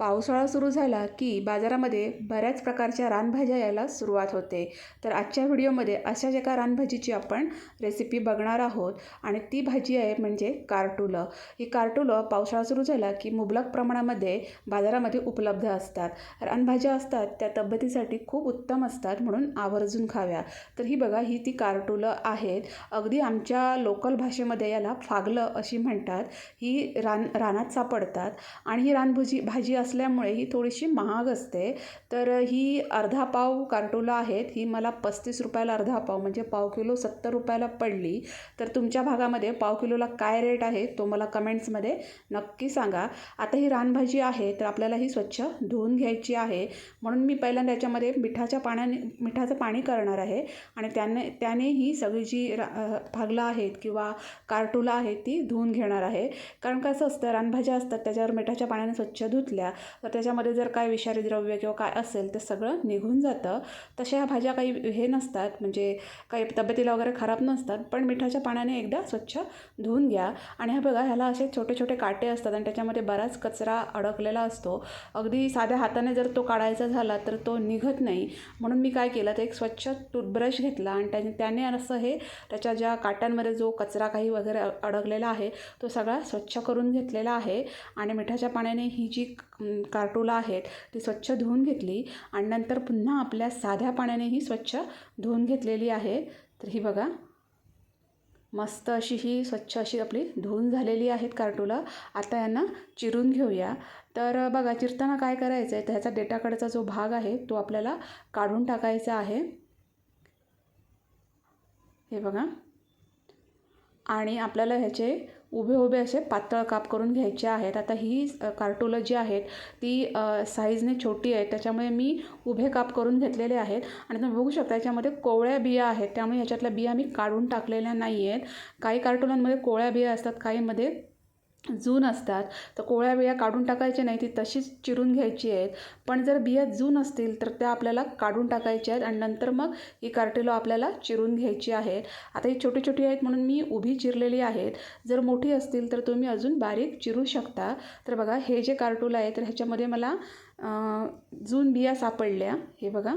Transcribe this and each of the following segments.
पावसाळा सुरू झाला की बाजारामध्ये बऱ्याच प्रकारच्या रानभाज्या यायला सुरुवात होते. तर आजच्या व्हिडिओमध्ये अशाच एका रानभाजीची आपण रेसिपी बघणार आहोत आणि ती भाजी आहे म्हणजे कार्टुलं. ही कार्टुलं पावसाळा सुरू झाला की मुबलक प्रमाणामध्ये बाजारामध्ये उपलब्ध असतात. रानभाज्या असतात त्या तब्येतीसाठी खूप उत्तम असतात म्हणून आवर्जून खाव्या. तर ही बघा ही ती कार्टुलं आहेत. अगदी आमच्या लोकल भाषेमध्ये याला फागलं अशी म्हणतात. ही रान रानात सापडतात. आणि ही रानभुजी भाजी असल्यामुळे ही थोडीशी महाग असते. तर ही अर्धा पाव कार्टोला आहेत. ही मला पस्तीस रुपयाला अर्धा पाव म्हणजे पाव किलो सत्तर रुपयाला पडली. तर तुमच्या भागामध्ये पाव किलोला काय रेट आहे तो मला कमेंट्समध्ये नक्की सांगा. आता ही रानभाजी आहे तर आपल्याला ही स्वच्छ धुवून घ्यायची आहे. म्हणून मी पहिल्यांदा याच्यामध्ये मिठाच्या पाण्याने मिठाचं पाणी करणार आहे. आणि त्याने त्याने ही सगळी जी रा भागला आहेत किंवा कार्टुला आहेत ती धुवून घेणार आहे. कारण कसं असतं रानभाज्या असतात त्याच्यावर मिठाच्या पाण्याने स्वच्छ धुतल्या तर त्याच्यामध्ये जर काय विषारी द्रव्य किंवा काय असेल ते सगळं निघून जातं. तशा ह्या भाज्या काही हे नसतात म्हणजे काही तब्येतीला वगैरे खराब नसतात पण मिठाच्या पाण्याने एकदा स्वच्छ धुवून घ्या. आणि हा बघा ह्याला असे छोटे छोटे काटे असतात आणि त्याच्यामध्ये बराच कचरा अडकलेला असतो. अगदी साध्या हाताने जर तो काढायचा झाला तर तो निघत नाही. म्हणून मी काय केलं तर एक स्वच्छ टूथब्रश घेतला आणि त्याने त्याने असं हे त्याच्या ज्या काट्यांमध्ये जो कचरा काही वगैरे अडकलेला आहे तो सगळा स्वच्छ करून घेतलेला आहे. आणि मिठाच्या पाण्याने ही जी कार्टोला आहेत ती स्वच्छ धुवून घेतली आणि नंतर पुन्हा आपल्या साध्या पाण्यानेही स्वच्छ धुवून घेतलेली आहे. तर ही बघा. मस्त अशी ही स्वच्छ अशी आपली धुवून झालेली आहेत कार्टोला. आता यांना चिरून घेऊया. तर बघा चिरताना काय करायचं आहे? तर ह्याचा डेटाकडचा जो भाग आहे तो आपल्याला काढून टाकायचा आहे. हे बघा. आणि आपल्याला ह्याचे उभे उभे असे पातळ काप करून घ्यायचे आहेत. आता ही कार्टुलं जी आहेत ती साईजने छोटी आहे त्याच्यामुळे मी उभे काप करून घेतलेले आहेत. आणि तुम्ही बघू शकता याच्यामध्ये कोवळ्या बिया आहेत. त्यामुळे ह्याच्यातल्या बिया मी काढून टाकलेल्या नाही आहेत काही कार्टुलांमध्ये कोवळ्या बिया असतात काहीमध्ये जून असतात तर कोवळ्या बिया काढून टाकायच्या नाही ती तशीच चिरून घ्यायची आहेत. पण जर बिया जून असतील तर त्या आपल्याला काढून टाकायच्या आहेत आणि नंतर मग ही कार्टेलो आपल्याला चिरून घ्यायची आहेत आता ही छोटी छोटी आहेत म्हणून मी उभी चिरलेली आहेत. जर मोठी असतील तर तुम्ही अजून बारीक चिरू शकता. तर बघा हे जे कार्टूल आहे तर ह्याच्यामध्ये मला जून बिया सापडल्या. हे बघा.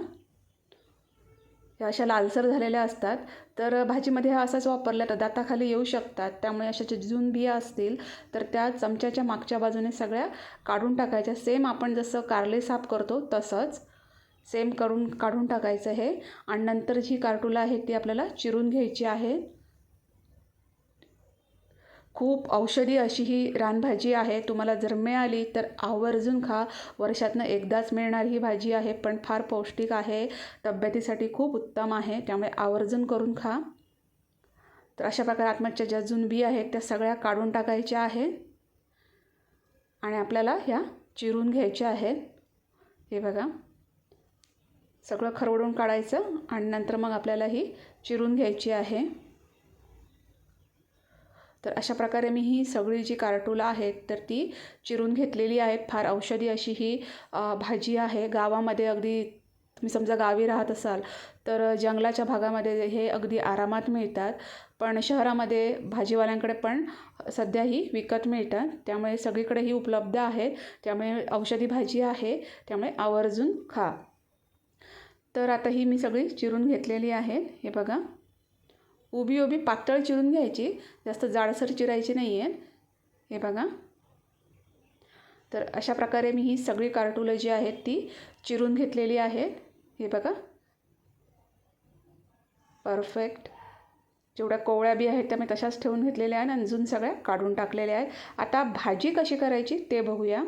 ह्या अशा लालसर झालेल्या असतात. तर भाजीमध्ये ह्या असाच वापरल्या तर दाताखाली येऊ शकतात. त्यामुळे अशा जुन बिया असतील तर त्या चमच्याच्या मागच्या बाजूने सगळ्या काढून टाकायच्या. सेम आपण जसं कारले साफ करतो तसंच सेम करून काढून टाकायचं हे. आणि नंतर जी कार्टुला आहे ती आपल्याला चिरून घ्यायची आहे खूप औषधी अशी ही रानभाजी आहे. तुम्हाला जर मिळाली तर आवर्जून खा. वर्षातनं एकदाच मिळणारी ही भाजी आहे पण फार पौष्टिक आहे. तब्येतीसाठी खूप उत्तम आहे त्यामुळे आवर्जून करून खा. तर अशा प्रकारे आत्महत्या ज्या जुन बी आहेत त्या सगळ्या काढून टाकायच्या आहे. आणि आपल्याला ह्या चिरून घ्यायच्या आहेत. हे बघा. सगळं खरवडून काढायचं आणि नंतर मग आपल्याला ही चिरून घ्यायची आहे. तर अशा प्रकारे मी ही सगळी जी कार्टुला आहेत तर ती चिरून घेतलेली आहेत. फार औषधी अशी ही भाजी आहे. गावामध्ये अगदी तुम्ही समजा गावी राहत असाल तर जंगलाच्या भागामध्ये हे अगदी आरामात मिळतात. पण शहरामध्ये भाजीवाल्यांकडे पण सध्या ही विकत मिळतात. त्यामुळे सगळीकडे ही उपलब्ध आहे. त्यामुळे औषधी भाजी आहे. त्यामुळे आवर्जून खा. तर आता ही मी सगळी चिरून घेतलेली आहे. हे बघा. उभी उभी पातळ चिरून घ्यायची. जास्त जाडसर चिरायची नाही आहे हे बघा. तर अशा प्रकारे मी ही सगळी कार्टुलं जी आहेत ती चिरून घेतलेली आहेत. हे बघा. परफेक्ट. जेवढ्या कोवळ्या बी आहेत त्या मी तशाच ठेवून घेतलेल्या आहेत आणि अजून सगळ्या काढून टाकलेल्या आहेत. आता भाजी कशी करायची ते बघूया.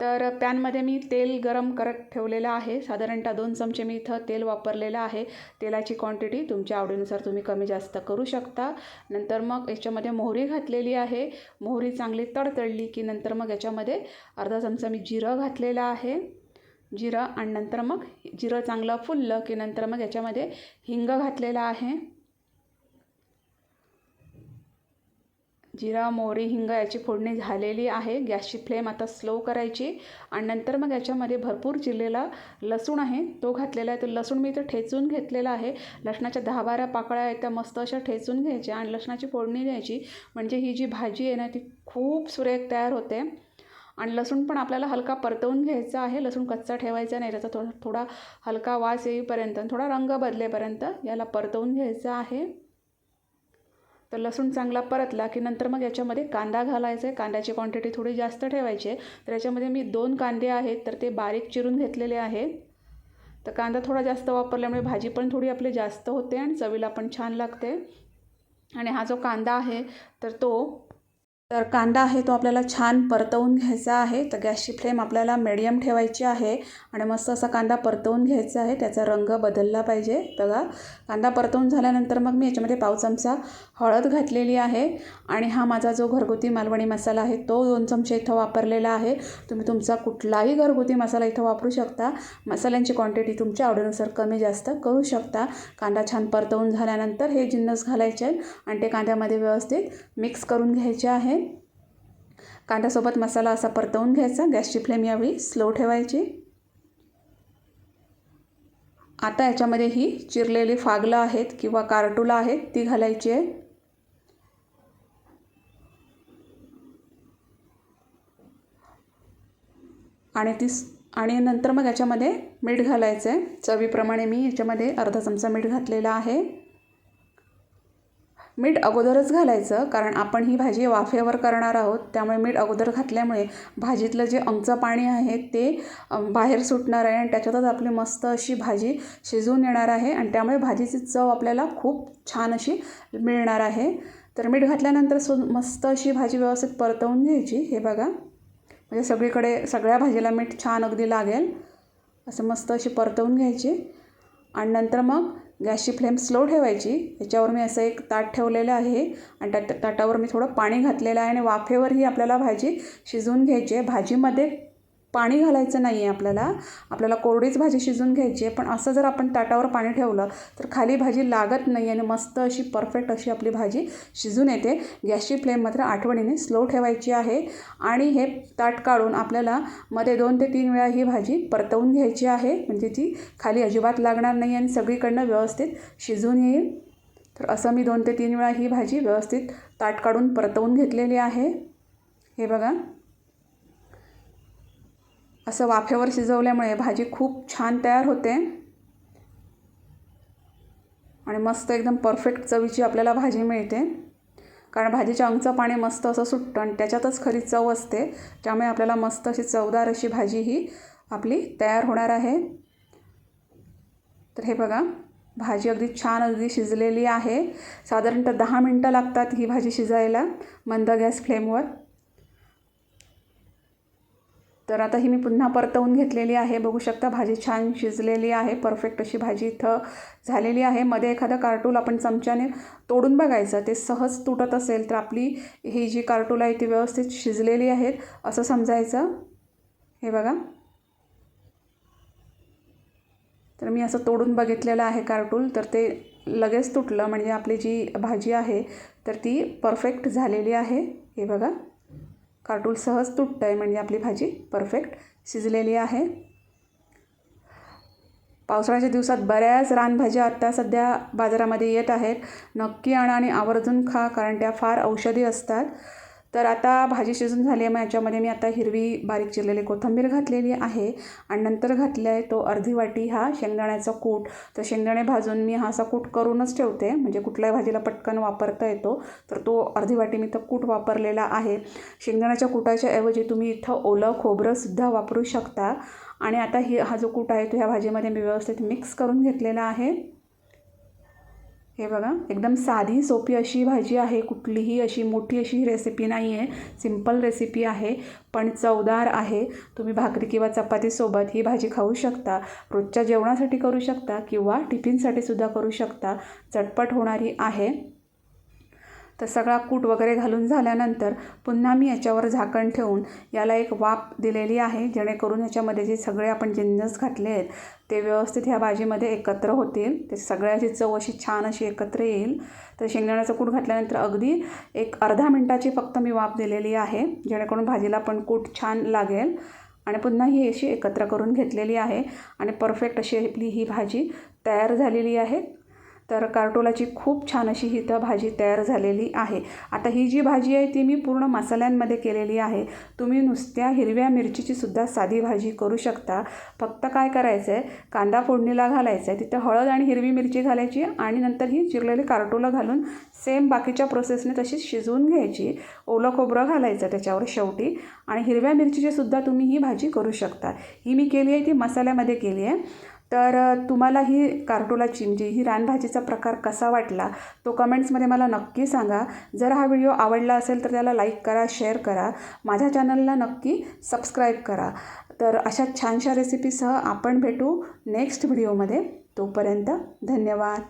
तर पॅनमध्ये मी तेल गरम करत ठेवलेलं आहे. साधारणतः दोन चमचे मी इथं तेल वापरलेलं आहे. तेलाची क्वांटिटी तुमच्या आवडीनुसार तुम्ही कमी जास्त करू शकता. नंतर मग याच्यामध्ये मोहरी घातलेली आहे. मोहरी चांगली तडतडली की नंतर मग याच्यामध्ये अर्धा चमचा मी जिरं घातलेलं आहे. जिरं आणि नंतर मग जिरं चांगलं फुललं की नंतर मग याच्यामध्ये हिंग घातलेलं आहे. जिरा मोहरी हिंग याची फोडणी झालेली आहे. गॅसची फ्लेम आता स्लो करायची आणि नंतर मग याच्यामध्ये भरपूर चिरलेला लसूण आहे. तो घातलेला आहे. तो लसूण मी इथं ठेचून घेतलेला आहे. लसणाच्या दहा बारा पाकळ्या आहेत. त्या मस्त अशा ठेचून घ्यायच्या आणि लसणाची फोडणी द्यायची. म्हणजे ही जी भाजी आहे ना ती खूप सुरेख तयार होते. आणि लसूण पण आपल्याला हलका परतवून घ्यायचा आहे. लसूण कच्चा ठेवायचा नाही. त्याचा थोडा थोडा हलका वास येईपर्यंत थोडा रंग बदलेपर्यंत याला परतवून घ्यायचा आहे. तर लसूण चांगला परतला की नंतर मग याच्यामध्ये कांदा घालायचा आहे. कांद्याची क्वांटिटी थोडी जास्त ठेवायची आहे. तर याच्यामध्ये मी दोन कांदे आहेत तर ते बारीक चिरून घेतलेले आहेत. तर कांदा थोडा जास्त वापरल्यामुळे भाजी पण थोडी आपली जास्त होते आणि चवीला पण छान लागते. आणि हा जो कांदा आहे तर तो तर कांदा आहे तो आपल्याला छान परतवून घ्यायचा आहे. तर गॅसची फ्लेम आपल्याला मिडियम ठेवायची आहे आणि मस्त असा कांदा परतवून घ्यायचा आहे. त्याचा रंग बदलला पाहिजे. बघा कांदा परतवून झाल्यानंतर मग मी याच्यामध्ये पाव चमचा हळद घातलेली आहे आणि हा माझा जो घरगुती मालवणी मसाला आहे तो दोन चमचे इथं वापरलेला आहे. तुम्ही तुमचा कुठलाही घरगुती मसाला इथं वापरू शकता. मसाल्यांची क्वांटिटी तुमच्या आवडीनुसार कमी जास्त करू शकता. कांदा छान परतवून झाल्यानंतर हे जिन्नस घालायचे आहेत आणि ते कांद्यामध्ये व्यवस्थित मिक्स करून घ्यायचे आहे. कांद्यासोबत मसाला असा परतवून घ्यायचा. गॅसची फ्लेम यावेळी स्लो ठेवायची. आता याच्यामध्ये ही चिरलेली फागलं आहेत किंवा कारटुला आहेत ती घालायची आहे. आणि ती आणि नंतर मग याच्यामध्ये मीठ घालायचं आहे चवीप्रमाणे मी याच्यामध्ये अर्धा चमचा मीठ घातलेला आहे. मीठ अगोदरच घालायचं कारण आपण ही भाजी वाफेवर करणार आहोत. त्यामुळे मीठ अगोदर घातल्यामुळे भाजीतलं जे अंगचं पाणी आहे ते बाहेर सुटणार आहे आणि त्याच्यातच आपली मस्त अशी भाजी शिजून येणार आहे आणि त्यामुळे भाजीची चव आपल्याला खूप छान अशी मिळणार आहे. तर मीठ घातल्यानंतर सु मस्त अशी भाजी व्यवस्थित परतवून घ्यायची. हे बघा. म्हणजे सगळीकडे सगळ्या भाजीला मीठ छान अगदी लागेल. असं मस्त अशी परतवून घ्यायची. आणि नंतर मग गॅसची फ्लेम स्लो ठेवायची. याच्यावर मी असं एक ताट ठेवलेलं आहे. आणि त्या ताटावर मी थोडं पाणी घातलेलं आहे आणि वाफेवरही आपल्याला भाजी शिजवून घ्यायची आहे. भाजीमध्ये पाणी घालायचं नाही आहे आपल्याला. आपल्याला कोरडीच भाजी शिजून घ्यायची आहे. पण असं जर आपण ताटावर पाणी ठेवलं तर खाली भाजी लागत नाही आणि मस्त अशी परफेक्ट अशी आपली भाजी शिजून येते. गॅसची फ्लेम मात्र आठवणीने स्लो ठेवायची आहे. आणि हे ताट काढून आपल्याला मध्ये दोन ते तीन वेळा ही भाजी परतवून घ्यायची आहे. म्हणजे ती खाली अजिबात लागणार नाही आणि सगळीकडनं व्यवस्थित शिजून येईल. तर असं मी दोन ते तीन वेळा ही भाजी व्यवस्थित ताट काढून परतवून घेतलेली आहे. हे बघा. असं वाफेवर शिजवल्यामुळे भाजी खूप छान तयार होते. आणि मस्त एकदम परफेक्ट चवीची आपल्याला भाजी मिळते. कारण भाजीच्या अंगचं पाणी मस्त असं सुटतं आणि त्याच्यातच खरी चव असते. त्यामुळे आपल्याला मस्त अशी चवदार अशी भाजी ही आपली तयार होणार आहे. तर हे बघा भाजी अगदी छान अगदी शिजलेली आहे. साधारणतः दहा मिनटं लागतात ही भाजी शिजायला मंद गॅस फ्लेमवर. तर आता ही मी पुन्हा परतवून घेतलेली आहे. बघू शकता भाजी छान शिजलेली आहे. परफेक्ट अशी भाजी इथं झालेली आहे. मध्ये एखादं कार्टूल आपण चमच्याने तोडून बघायचं. ते सहज तुटत असेल तर आपली ही जी कार्टूल आहे ती व्यवस्थित शिजलेली आहेत असं समजायचं. हे बघा. तर मी असं तोडून बघितलेलं आहे कार्टूल तर ते लगेच तुटलं. म्हणजे आपली जी भाजी आहे तर ती परफेक्ट झालेली आहे. हे बघा. कार्टूल सहज तुटतं आहे म्हणजे आपली भाजी परफेक्ट शिजलेली आहे. पावसाळ्याच्या दिवसात बऱ्याच रानभाज्या आत्ता सध्या बाजारामध्ये येत आहेत. नक्की आणा आणि आवर्जून खा कारण त्या फार औषधी असतात. तर आता भाजी शिजून झाली आहे. मग याच्यामध्ये मी आता हिरवी बारीक चिरलेली कोथिंबीर घातलेली आहे. आणि नंतर घातले आहे तो अर्धी वाटी हा शेंगदाण्याचा कूट. तर शेंगदाणे भाजून मी हा असा कूट करूनच ठेवते. म्हणजे कुठल्याही भाजीला पटकन वापरता येतो. तर तो अर्धी वाटी मी तर कूट वापरलेला आहे. शेंगदाण्याच्या कुटाच्या ऐवजी तुम्ही इथं ओलं खोबरंसुद्धा वापरू शकता. आणि आता ही हा जो कूट आहे तो ह्या भाजीमध्ये मी व्यवस्थित मिक्स करून घेतलेला आहे. हे बघा एकदम साधी सोपी अशी भाजी आहे. कुठलीही अशी मोठी अशी रेसिपी नाही आहे सिंपल रेसिपी आहे. पण चवदार आहे. तुम्ही भाकरी किंवा चपातीसोबत ही भाजी खाऊ शकता. रोजच्या जेवणासाठी करू शकता किंवा टिफिनसाठी सुद्धा करू शकता. चटपट होणारी आहे. तर सगळा कूट वगैरे घालून झाल्यानंतर पुन्हा मी याच्यावर झाकण ठेवून याला एक वाफ दिलेली आहे जेणेकरून ह्याच्यामध्ये जे सगळे आपण जिन्नस घातले आहेत ते व्यवस्थित ह्या भाजीमध्ये एकत्र होतील. ते सगळ्याची चव अशी छान अशी एकत्र येईल. तर शेंगदाण्याचं कूट घातल्यानंतर अगदी एक अर्धा मिनटाची फक्त मी वाफ दिलेली आहे जेणेकरून भाजीला पण कूट छान लागेल. आणि पुन्हा ही अशी एकत्र करून घेतलेली आहे. आणि परफेक्ट अशी आपली ही भाजी तयार झालेली आहे. तर कार्टोलाची खूप छान अशी ही तर भाजी तयार झालेली आहे. आता ही जी भाजी आहे ती मी पूर्ण मसाल्यांमध्ये केलेली आहे. तुम्ही नुसत्या हिरव्या मिरचीची सुद्धा साधी भाजी करू शकता. फक्त काय करायचं आहे कांदा फोडणीला घालायचं आहे तिथं हळद आणि हिरवी मिरची घालायची आणि नंतर ही चिरलेली कार्टोला घालून सेम बाकीच्या प्रोसेसने तशीच शिजवून घ्यायची. ओलं खोबरं घालायचं त्याच्यावर शेवटी आणि हिरव्या मिरचीची सुद्धा तुम्ही ही भाजी करू शकता. ही मी केली आहे ती मसाल्यामध्ये केली आहे. तर तुम्हाला ही कार्टोलाची म्हणजे ही रानभाजीचा प्रकार कसा वाटला तो कमेंट्समध्ये मला नक्की सांगा. जर हा व्हिडिओ आवडला असेल तर त्याला लाईक करा शेअर करा. माझ्या चॅनलला नक्की सबस्क्राईब करा. तर अशा छानशा रेसिपीसह आपण भेटू नेक्स्ट व्हिडिओमध्ये. तोपर्यंत धन्यवाद.